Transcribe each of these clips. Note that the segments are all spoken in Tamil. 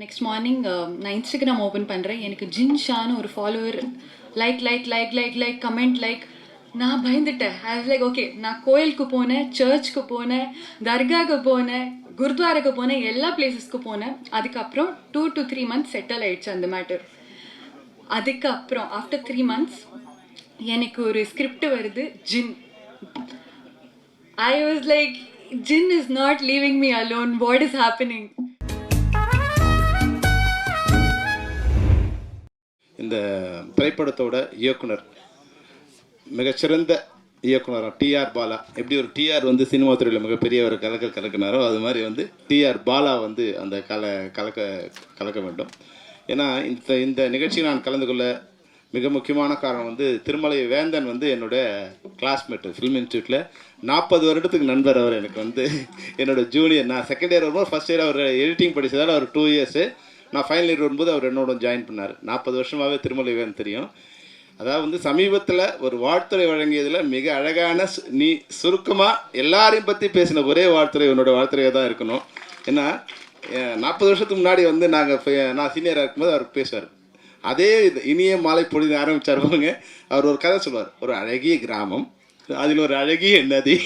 நெக்ஸ்ட் மார்னிங் uh, நான் இன்ஸ்டாகிராம் ஓப்பன் பண்ணுறேன் எனக்கு ஜின் ஷான்னு ஒரு follower like like like like like comment like நான் பயந்துட்டேன். ஐ லைக் ஓகே நான் கோயிலுக்கு போனேன் சர்ச்சுக்கு போனேன் தர்காவுக்கு போனேன் குருத்வாராக்கு போனேன் எல்லா பிளேசஸ்க்கு போனேன். அதுக்கப்புறம் two to three months settle ஆயிடுச்சு அந்த மேட்டர் அதுக்கப்புறம் ஆஃப்டர் த்ரீ மந்த்ஸ் எனக்கு ஒரு ஸ்கிரிப்ட் வருது ஜின். I was like jinn is not leaving me alone what is happening இந்த திரைப்படத்தோட இயக்குனர் மிகச்சிறந்த இயக்குனராக டிஆர் பாலா. எப்படி ஒரு டிஆர் வந்து சினிமா துறையில் மிகப்பெரிய ஒரு கலக்க கலக்கினாரோ அது மாதிரி வந்து டிஆர் பாலா வந்து அந்த கல கலக்க கலக்க வேண்டும். ஏன்னா இந்த இந்த நிகழ்ச்சியில் நான் கலந்து கொள்ள மிக முக்கியமான காரணம் வந்து திருமலை வேந்தன் வந்து என்னோட கிளாஸ்மேட்டு ஃபிலிம் இன்ஸ்டியூட்டில் நாற்பது வருடத்துக்கு நண்பர் அவர் எனக்கு வந்து என்னோடய ஜூனியர் நான் செகண்ட் இயர் வரும்போது ஃபஸ்ட் இயர் அவர் எடிட்டிங் படித்ததால் அவர் டூ இயர்ஸு நான் ஃபைனல் இயர் வரும்போது அவர் என்னோட ஜாயின் பண்ணார். நாற்பது வருஷமாகவே திருமலை வேன் தெரியும். அதாவது வந்து சமீபத்தில் ஒரு வாழ்த்துறை வழங்கியதில் மிக அழகான சு- நீ சுருக்கமாக எல்லாரையும் பற்றி பேசின ஒரே வாழ்த்துறை உன்னோட வாழ்த்துறையாக தான் இருக்கணும். ஏன்னா நாற்பது வருஷத்துக்கு முன்னாடி வந்து நாங்கள் நான் சீனியராக இருக்கும்போது அவர் பேசுவார். அதே இது இனிய மாலை பொழுது ஆரம்பித்தார் பாருங்க. அவர் ஒரு கதை சொல்லுவார். ஒரு அழகிய கிராமம் அதில் ஒரு அழகிய நதி.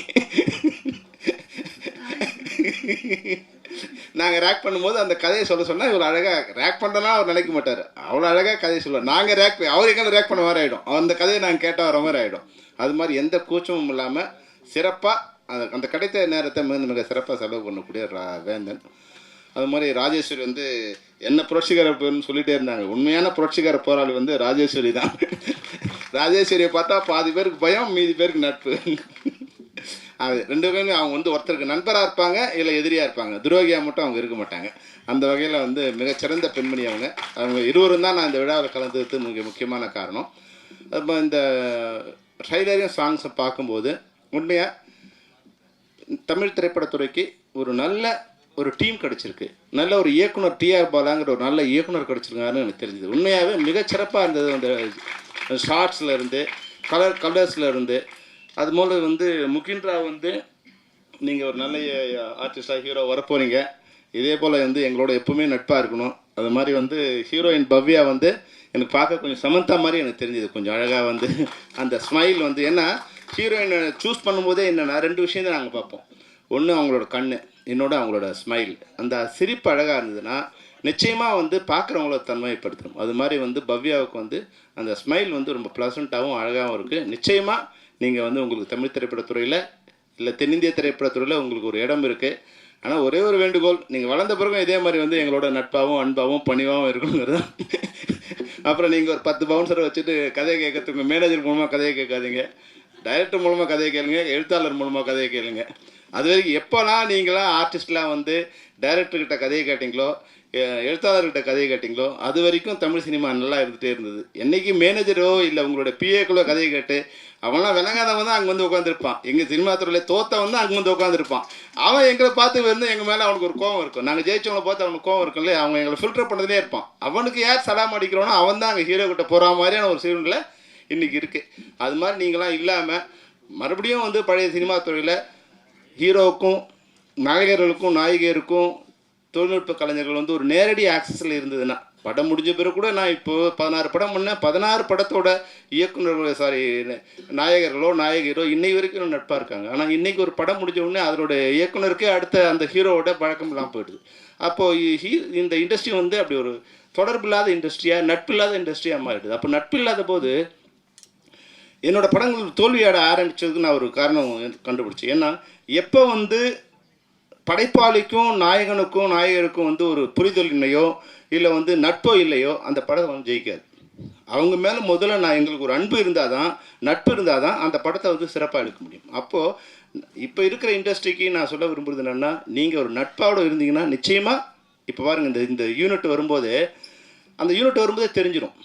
நாங்கள் ரேக் பண்ணும்போது அந்த கதையை சொல்ல சொன்னால் இவர் அழகாக ரேக் பண்ணுறனா அவர் நினைக்க மாட்டார். அவ்வளோ அழகாக கதையை சொல்லுவார். நாங்கள் ரேக் அவர் எங்களை ரேக் பண்ண மாதிரி ஆகிடும் அந்த கதையை நாங்கள் கேட்டால் வர மாதிரி ஆகிடும் அது மாதிரி எந்த கூச்சமும் இல்லாமல் சிறப்பாக அந்த அந்த கிடைத்த நேரத்தை மிக மிக சிறப்பாக செலவு பண்ணக்கூடிய ரா- வேந்தன். அது மாதிரி ராஜேஸ்வரி வந்து என்ன புரட்சிகர சொல்லிகிட்டே இருந்தாங்க. உண்மையான புரட்சிகர போராளி வந்து ராஜேஸ்வரி தான். ராஜேஸ்வரியை பார்த்தா பாதி பேருக்கு பயம் மீதி பேருக்கு நட்பு. அது ரெண்டு பேருமே அவங்க வந்து ஒருத்தருக்கு நண்பராக இருப்பாங்க இல்லை எதிரியாக இருப்பாங்க. துரோகியாக மட்டும் அவங்க இருக்க மாட்டாங்க. அந்த வகையில் வந்து மிகச்சிறந்த பெண்மணி அவங்க. அவங்க இருவரும் தான் நான் இந்த விழாவில் கலந்துக்கிறது மிக முக்கியமான காரணம். அப்போ இந்த ட்ரைலரையும் சாங்ஸை பார்க்கும்போது உண்மையாக தமிழ் திரைப்படத்துறைக்கு ஒரு நல்ல ஒரு டீம் கிடச்சிருக்கு. நல்ல ஒரு இயக்குனர் டிஆர் பாலாங்கிற ஒரு நல்ல இயக்குனர் கிடச்சிருக்காருன்னு எனக்கு தெரிஞ்சது. உண்மையாகவே மிகச்சிறப்பாக இருந்தது அந்த ஷார்ட்ஸில் இருந்து கலர் கலர்ஸில் இருந்து அது போல் வந்து முகின்ரா வந்து நீங்கள் ஒரு நல்ல ஆர்டிஸ்டாக ஹீரோ வரப்போறீங்க. இதே போல் வந்து எங்களோட எப்பவுமே நட்பாக இருக்கணும். அது மாதிரி வந்து ஹீரோயின் பவ்யா வந்து எனக்கு பார்க்க கொஞ்சம் சமந்தா மாதிரி எனக்கு தெரிஞ்சது. கொஞ்சம் அழகாக வந்து அந்த ஸ்மைல் வந்து ஏன்னா ஹீரோயினை சூஸ் பண்ணும்போதே என்னென்னா ரெண்டு விஷயம் தான் நாங்கள் பார்ப்போம். ஒன்று அவங்களோட கண் இன்னொன்று அவங்களோட ஸ்மைல் அந்த சிரிப்பு அழகாக இருந்ததுன்னா நிச்சயமாக வந்து பார்க்குறவங்கள தன்மைப்படுத்தணும். அது மாதிரி வந்து பவ்யாவுக்கு வந்து அந்த ஸ்மைல் வந்து ரொம்ப ப்ளசண்ட்டாகவும் அழகாகவும் இருக்குது நிச்சயமாக நீங்கள் வந்து உங்களுக்கு தமிழ் திரைப்படத்துறையில் இல்லை தென்னிந்திய திரைப்படத்துறையில் உங்களுக்கு ஒரு இடம் இருக்குது ஆனால் ஒரே ஒரு வேண்டுகோள் நீங்கள் வளர்ந்த பிறகும் இதே மாதிரி வந்து எங்களோட நட்பாகவும் அன்பாகவும் பணிவாகவும் இருக்கணுங்கிறது அப்புறம் நீங்கள் ஒரு பத்து பவுன்சரை வச்சுட்டு கதையை கேட்கறதுக்கு மேனேஜர் மூலமாக கதையை கேட்காதீங்க. டைரக்டர் மூலமாக கதையை கேளுங்க எழுத்தாளர் மூலமாக கதையை கேளுங்க. அது வரைக்கும் எப்போலாம் நீங்களாம் ஆர்டிஸ்ட்லாம் வந்து டைரக்டர்கிட்ட கதையை கேட்டிங்களோ எழுத்தாளர்கிட்ட கதையை கேட்டிங்களோ அது வரைக்கும் தமிழ் சினிமா நல்லா இருந்துகிட்டே இருந்தது. என்றைக்கு மேனேஜரோ இல்லை உங்களோட பிஏக்களோ கதையை கேட்டு அவன்லாம் விளங்காதவன் தான் அங்கே வந்து உட்காந்துருப்பான் எங்கள் சினிமா துறையில் தோத்தவன் தான் அங்கே வந்து உட்காந்துருப்பான் அவன் எங்களை பார்த்து வந்து எங்கள் மேலே அவனுக்கு ஒரு கோவம் இருக்கும். நாங்கள் ஜெயிச்சவங்களை பார்த்து அவனுக்கு கோவம் இருக்கும்ல அவங்க எங்களை ஃபில்டர் பண்ணதுலே இருப்பான். அவனுக்கு யார் சலாம் அடிக்கிறானோ அவன் தான் அங்கே ஹீரோ கிட்ட போகிற மாதிரியான ஒரு சூழ்நிலை இன்றைக்கி இருக்குது அது மாதிரி நீங்களாம் இல்லாமல் மறுபடியும் வந்து பழைய சினிமா துறையில் ஹீரோவுக்கும் நாயகர்களுக்கும் நாயகியருக்கும் தொழில்நுட்ப கலைஞர்கள் வந்து ஒரு நேரடி ஆக்சஸில் இருந்ததுன்னா படம் முடிஞ்ச பிறகு கூட நான் இப்போ பதினாறு படம் பண்ணேன் பதினாறு படத்தோட இயக்குனர்களோ சாரி நாயகர்களோ நாயகரோ இன்னை வரைக்கும் நட்பாக இருக்காங்க. ஆனால் இன்றைக்கி ஒரு படம் முடிஞ்ச உடனே அதனோட இயக்குனருக்கே அடுத்த அந்த ஹீரோவோட பழக்கம் இல்லாமல் போயிடுது. அப்போது ஹீ இந்த இண்டஸ்ட்ரி வந்து அப்படி ஒரு தொடர்பில்லாத இண்டஸ்ட்ரியாக நட்பில்லாத இண்டஸ்ட்ரியாக மாறிடுது. அப்போ நட்பில்லாத போது என்னோடய படங்கள் தோல்வியாட ஆரம்பித்ததுக்கு நான் ஒரு காரணம் கண்டுபிடிச்சேன். ஏன்னா எப்போ வந்து படைப்பாளிக்கும் நாயகனுக்கும் நாயகருக்கும் வந்து ஒரு புரிதல் இல்லையோ இல்லை வந்து நட்போ இல்லையோ அந்த படம் வந்து ஜெயிக்காது. அவங்க மேலே முதல்ல நான் எங்களுக்கு ஒரு அன்பு இருந்தால் தான் நட்பு இருந்தால் தான் அந்த படத்தை வந்து சிறப்பாக எடுக்க முடியும். அப்போது இப்போ இருக்கிற இண்டஸ்ட்ரிக்கு நான் சொல்ல விரும்புறது என்னென்னா நீங்கள் ஒரு நட்பாவோடு இருந்தீங்கன்னா நிச்சயமாக இப்போ பாருங்கள் இந்த இந்த யூனிட் வரும்போது அந்த யூனிட் வரும்போதே தெரிஞ்சிடும்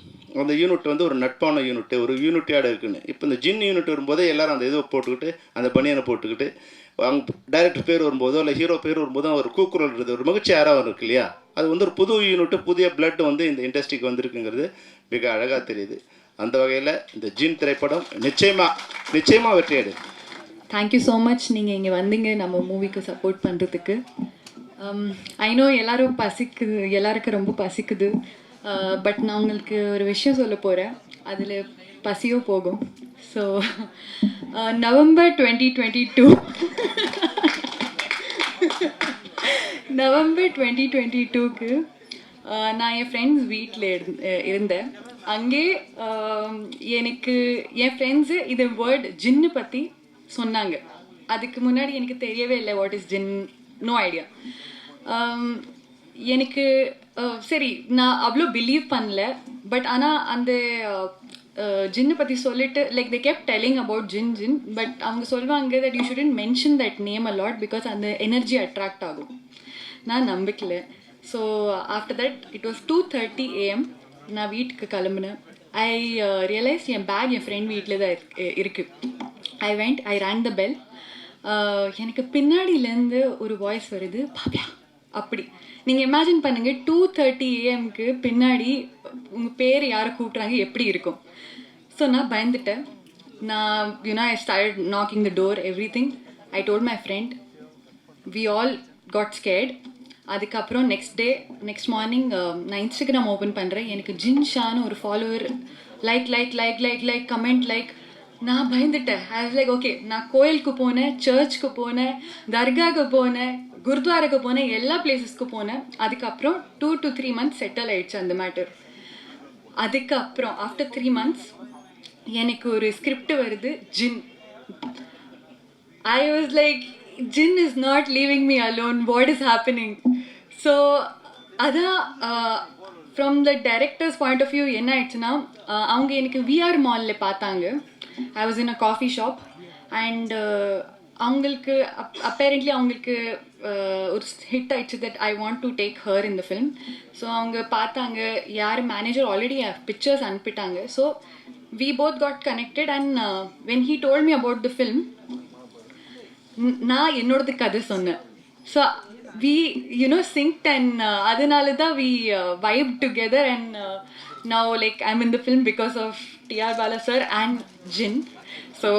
அந்த யூனிட் வந்து ஒரு நட்பான யூனிட் ஒரு யூனிட்டியோட இருக்குன்னு. இப்போ இந்த ஜின் யூனிட் வரும்போதே எல்லோரும் அந்த இதை போட்டுக்கிட்டு அந்த பனியனை போட்டுக்கிட்டு அவங்க டைரக்டர் பேர் வரும்போதோ இல்லை ஹீரோ பேர் வரும்போதோ ஒரு கூக்குரல்றது ஒரு மகிழ்ச்சி யாராக இருக்கு இல்லையா? அது வந்து ஒரு புது யூனிட்டு புதிய பிளட் வந்து இந்த இண்டஸ்ட்ரிக்கு வந்திருக்குங்கிறது மிக அழகாக தெரியுது. அந்த வகையில் இந்த ஜின் திரைப்படம் நிச்சயமாக நிச்சயமாக வெற்றி அடையும். தேங்க்யூ ஸோ மச் நீங்கள் இங்கே வந்தீங்க நம்ம மூவிக்கு சப்போர்ட் பண்ணுறதுக்கு ஐநோ um, எல்லாரும் பசிக்குது எல்லாருக்கும் ரொம்ப பசிக்குது. Uh, பட் நான் உங்களுக்கு ஒரு விஷயம் சொல்ல போகிறேன் அதில் பசியோ போகும். So November twenty twenty two November twenty twenty டூக்கு நான் என் ஃப்ரெண்ட்ஸ் வீட்டில் இருந்தேன். அங்கே um, எனக்கு என் ஃப்ரெண்ட்ஸு இது வேர்ட் ஜின்னு பற்றி சொன்னாங்க. அதுக்கு முன்னாடி எனக்கு தெரியவே இல்லை what is jinn no idea எனக்கு சரி நான் அவ்வளோ பிலீவ் பண்ணல. பட் ஆனால் அந்த Uh, ஜின்னு பற்றி சொல்லிட்டு like they kept telling about jinn jinn but அவங்க சொல்லுவாங்க that you shouldn't mention that name a lot because அந்த எனர்ஜி அட்ராக்ட் ஆகும். நான் நம்பிக்கல. So after that it was two thirty AM நான் வீட்டுக்கு கிளம்புனேன். ஐ ரியலைஸ் uh, என் பேக் என் ஃப்ரெண்ட் வீட்டில் தான் இருக்கு இருக்குது I went I ரேன் the bell எனக்கு பின்னாடியிலேருந்து ஒரு வாய்ஸ் வருது பாப்பியா அப்படி. நீங்கள் இமேஜின் பண்ணுங்கள் டூ தேர்ட்டி ஏஎம்க்கு பின்னாடி உங்கள் பேர் யாரை கூப்பிட்றாங்க எப்படி இருக்கும்? ஸோ நான் பயந்துட்டேன். நான் you know I start knocking the door everything I told my friend we all got scared அதுக்கப்புறம் நெக்ஸ்ட் டே நெக்ஸ்ட் மார்னிங் நான் இன்ஸ்டாகிராம் ஓப்பன் பண்ணுறேன் எனக்கு ஜின்ஷான்னு ஒரு follower like like like like like comment like நான் பயந்துட்டேன். ஐ லைக் ஓகே நான் கோயிலுக்கு போனேன் சர்ச்சுக்கு போனேன் தர்காவுக்கு போனேன் குருத்வாராக்கு போனேன் எல்லா பிளேசஸ்க்கு போனேன். அதுக்கப்புறம் two to three months settle ஆயிடுச்சு அந்த மேட்டர் அதுக்கப்புறம் ஆஃப்டர் த்ரீ மந்த்ஸ் எனக்கு ஒரு ஸ்கிரிப்ட் வருது ஜின். I was like jinn is not leaving me alone what is happening? So அதான் from the director's point of view என்ன ஆயிடுச்சுன்னா அவங்க எனக்கு விஆர் மாலில் பார்த்தாங்க. I was in a coffee shop and அவங்களுக்கு அப்பேரண்ட்லி அவங்களுக்கு ஒரு ஹிட் ஆயிடுச்சு that I want to take her இந்த ஃபிலிம் ஸோ அவங்க பார்த்தாங்க யார் மேனேஜர் ஆல்ரெடி பிக்சர்ஸ் அனுப்பிட்டாங்க. So we both got connected and when he told me about the film நான் என்னோடது கதை சொன்னேன். So we you know sync and அதனால தான் we vibe together and now like I mean the film because of TR Bala sir and jinn so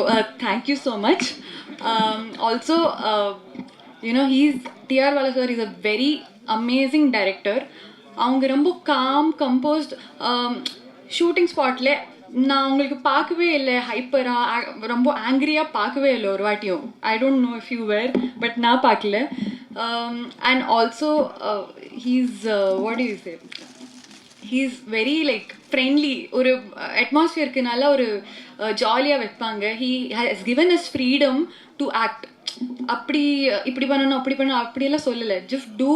thank you so much also you know he's TR Bala sir is a very amazing director அவங்க ரொம்ப காம் கம்போஸ்ட் ஷூட்டிங் ஸ்பாட்ல நான் அவங்களுக்கு பார்க்கவே இல்லை. ஹைப்பராக ரொம்ப ஆங்கிரியாக பார்க்கவே இல்லை ஒரு வாட்டியும். I don't know if you were but நான் பார்க்கல. Um, and also he's what you say he's very like friendly ஒரு uh, அட்மாஸ்ஃபியருக்கு நல்லா ஒரு uh, ஜாலியாக வைப்பாங்க. He has given us freedom to act அப்படி இப்படி பண்ணணும் அப்படி பண்ணணும் அப்படியெல்லாம் சொல்லலை. Just do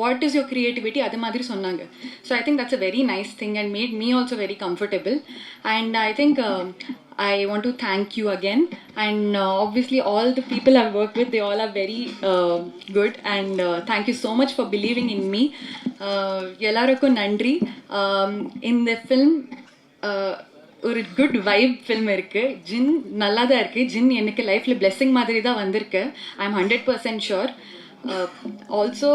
what is your creativity அது மாதிரி சொன்னாங்க. So I think that's a very nice thing and made me also very comfortable and I think I want to thank you again, and uh, obviously all the people I've worked with, they all are very uh, good, and uh, thank you so much for believing in me. எல்லாருக்கும் நன்றி Um, இந்த ஃபில்ம் ஒரு குட் வைப் ஃபில்ம் இருக்குது ஜின் நல்லா தான் இருக்குது ஜின் எனக்கு லைஃப்பில் பிளெஸ்ஸிங் மாதிரி தான் வந்திருக்கு I am hundred percent sure also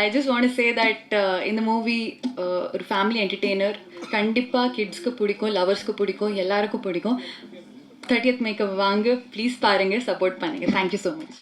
I just want say that இந்த மூவி ஒரு ஃபேமிலி என்டர்டெய்னர் கண்டிப்பாக கிட்ஸ்க்கு பிடிக்கும் லவர்ஸ்க்கு பிடிக்கும் எல்லாருக்கும் பிடிக்கும் தேர்ட்டியத் மேக்கப் வாங்க ப்ளீஸ் பாருங்கள் சப்போர்ட் பண்ணுங்கள் தேங்க்யூ ஸோ மச்